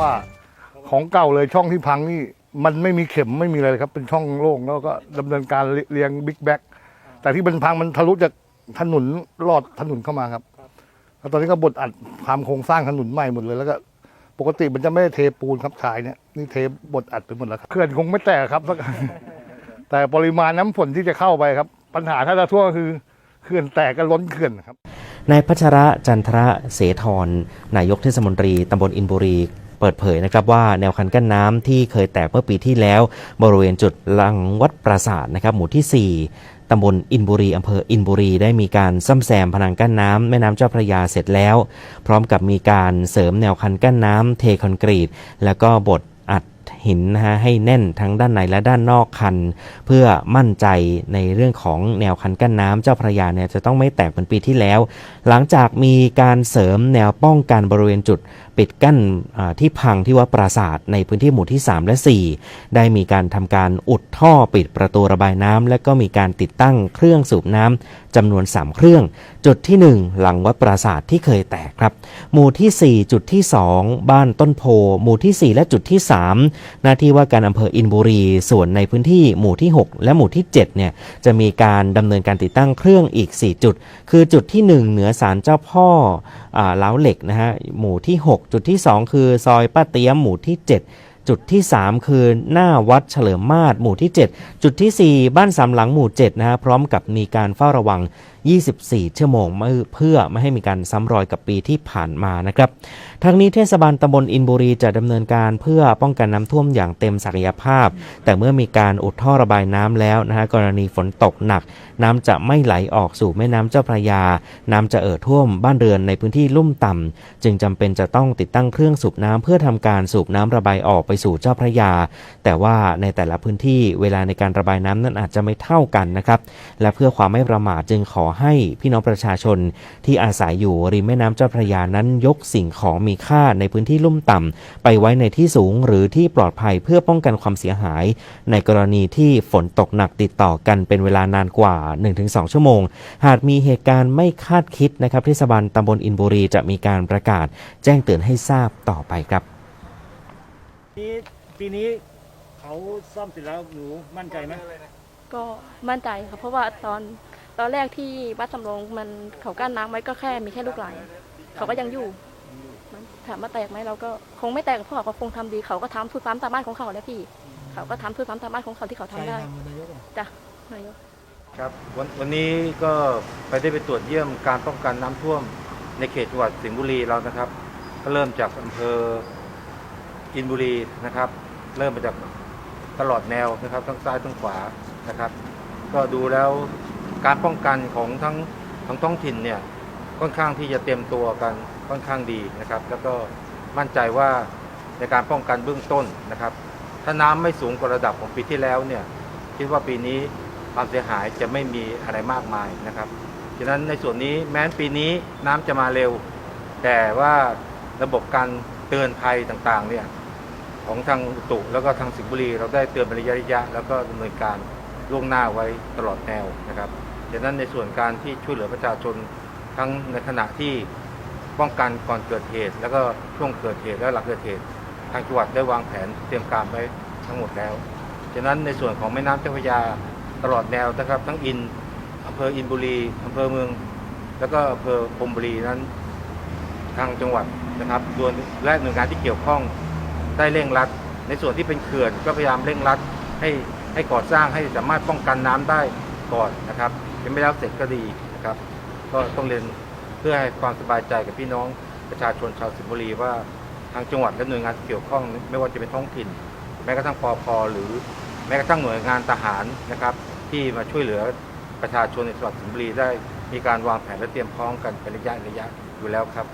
ว่า ของเก่าเลยช่องที่พังนี่ มันไม่มีเข็มไม่มีอะไรเลยครับ เป็นช่องโล่งแล้วก็ดำเนินการเรียงบิ๊กแบ็กแต่ที่มันพังมันทะลุจากถนนลอดถนนเข้ามาครับแล้วตอนนี้ก็บดอัดทำโครงสร้างถนนใหม่หมดเลยแล้วก็ ปกติมันจะไม่ได้เทปูนครับชายเนี่ยนี่เทบดอัดไปหมดแล้วครับเขื่อนคงไม่แตกครับสัก แต่ปริมาณน้ำฝนที่จะเข้าไปครับ ปัญหาถ้าจะทั่วก็คือเขื่อนแตกก็ล้นเขื่อนครับ นายพัชระจันทระเสธรนายกเทศมนตรีตำบลอินบุรี เปิดเผยนะครับว่าแนวคันกั้นน้ำที่เคยแตกเมื่อปีที่แล้ว บริเวณจุดหลังวัดปราสาทนะครับหมู่ที่ 4ตำบลอินบุรีอำเภออินบุรีได้มีการซ่อมแซมพนังกั้นน้ำแม่น้ำเจ้าพระยาเสร็จแล้ว พร้อมกับมีการเสริมแนวคันกั้นน้ำเทคอนกรีต แล้วก็บดอัดหินนะฮะให้แน่นทั้งด้านในและด้านนอกคัน เพื่อมั่นใจในเรื่องของแนวคันกั้นน้ำเจ้าพระยาเนี่ยจะต้องไม่แตกเหมือนปีที่แล้ว หลังจากมีการเสริมแนวป้องกันบริเวณจุด ปิดกั้นที่พังที่วัดปราสาทในพื้นที่หมู่ที่ 3 และ 4 ได้มีการทำการอุดท่อปิดประตูระบายน้ำและก็มีการติดตั้งเครื่องสูบน้ำจำนวน 3 เครื่อง จุดที่ 1 หลังวัดปราสาทที่เคยแตกครับ หมู่ที่ 4 จุดที่ 2 บ้านต้นโพ หมู่ที่ 4 และจุดที่ 3 หน้าที่ว่าการอำเภออินบุรี ส่วนในพื้นที่หมู่ที่ 6 และหมู่ที่7เนี่ยจะมีการดำเนินการติดตั้งเครื่องอีก 4 จุด คือจุดที่ 1 เหนือศาลเจ้าพ่ออ่าเล้าวเหล็กนะฮะหมู่ที่ 6จุดที่ 2 คือซอยป้าเตี้ยมหมู่ที่ 7 จุดที่ 3 คือหน้าวัดเฉลิมมาศหมู่ที่ 7 จุดทีสี่4 บ้านสามหลังหมู่7นะฮะพร้อมกับมีการเฝ้าระวัง24 ชั่วโมงเพื่อไม่ให้มีการซ้ำรอยกับปีที่ผ่านมานะครับทั้งนี้เทศบาลตำบลอินบุรีจะดำเนินการเพื่อป้องกันน้ำท่วมอย่างเต็มศักยภาพ แต่เมื่อมีการอุดท่อระบายน้ำแล้วนะฮะกรณีฝนตกหนัก น้ำจะไม่ไหลออกสู่แม่น้ำเจ้าพระยา น้ำจะเอ่อท่วมบ้านเรือนในพื้นที่ลุ่มต่ำจึงจำเป็นจะต้องติดตั้งเครื่องสูบน้ำเพื่อทำการสูบน้ำระบายออกไปสู่เจ้าพระยา แต่ว่าในแต่ละพื้นที่เวลาในการระบายน้ำนั้นอาจจะไม่เท่ากันนะครับและเพื่อความไม่ประมาทจึงขอให้พี่น้องประชาชนที่อาศัยอยู่ริมแม่น้ำเจ้าพระยานั้นยกสิ่งของมีค่าในพื้นที่ลุ่มต่ำไปไว้ในที่สูงหรือที่ปลอดภัยเพื่อป้องกันความเสียหาย ในกรณีที่ฝนตกหนักติดต่อกันเป็นเวลานานกว่า 1-2 ชั่วโมง หากมีเหตุการณ์ไม่คาดคิดนะครับเทศบาลตำบลอินบุรีจะมีการประกาศ แจ้งเตือนให้ทราบต่อไปครับนี้ปีนี้เขาซ่อมเสร็จแล้วหนูมั่นใจไหมก็มั่นใจค่ะเพราะว่าตอน ตอนแรกที่วัดสำโรงมันเขากั้นน้ำไว้ก็แค่มีแค่ลูกไหลเขาก็ยังอยู่มันถามว่าแตกไหมเราก็คงไม่แตกเพราะเขาคงทำดีเขาก็ทำทุกความสามารถของเขาแล้วพี่ เขาก็ทำทุกความสามารถของเขาที่เขาทำได้จ้ะนายกครับวันวันนี้ก็ไปได้ไปตรวจเยี่ยมการป้องกันน้ำท่วมในเขตจังหวัดสิงห์บุรีเรานะครับ ก็เริ่มจากอำเภออินบุรีนะครับ เริ่มมาจากตลอดแนวนะครับทั้งซ้ายทั้งขวานะครับ ก็ดูแล้ว การป้องกันของทั้งทั้งท้องถิ่นเนี่ยค่อนข้างที่จะเตรียมตัวกันค่อนข้างดีนะครับ แล้วก็มั่นใจว่าในการป้องกันเบื้องต้นนะครับ ถ้าน้ำไม่สูงกว่าระดับของปีที่แล้วเนี่ยคิดว่าปีนี้ความเสียหายจะไม่มีอะไรมากมายนะครับฉะนั้นในส่วนนี้แม้ปีนี้น้ำจะมาเร็ว แต่ว่าระบบการเตือนภัยต่างๆเนี่ยของทางอุตุแล้วก็ทางสิงห์บุรี เราได้เตือนเป็นระยะระยะ แล้วก็ดำเนินการล่วงหน้าไว้ตลอดแนวนะครับ ฉะนั้นในส่วนการที่ช่วยเหลือประชาชนทั้งในขณะที่ป้องกันก่อนเกิดเหตุ แล้วก็ช่วงเกิดเหตุและหลังเกิดเหตุ ทางจังหวัดได้วางแผนเตรียมการไว้ทั้งหมดแล้วฉะนั้นในส่วนของแม่น้ำเจ้าพระยาตลอดแนวนะครับ ทั้งอินอำเภออินบุรีอำเภอเมือง แล้วก็อำเภอพรมบุรีนั้นทางจังหวัดนะครับส่วนและหน่วยงานที่เกี่ยวข้องได้เร่งรัด ในส่วนที่เป็นเขื่อนก็พยายามเร่งรัดให้ให้ก่อสร้างให้สามารถป้องกันน้ำได้ก่อนนะครับ ยังไม่แล้วเสร็จก็ดีนะครับ ก็ต้องเรียนเพื่อให้ความสบายใจกับพี่น้องประชาชนชาวสิงห์บุรีว่าทางจังหวัดและหน่วยงานเกี่ยวข้อง ไม่ว่าจะเป็นท้องถิ่น แม้กระทั่งปอพหรือแม้กระทั่งหน่วยงานทหารนะครับ ที่มาช่วยเหลือประชาชนในจังหวัดสิงห์บุรีได้มีการวางแผนและเตรียมพร้อมกันเป็นระยะระยะอยู่แล้วครับ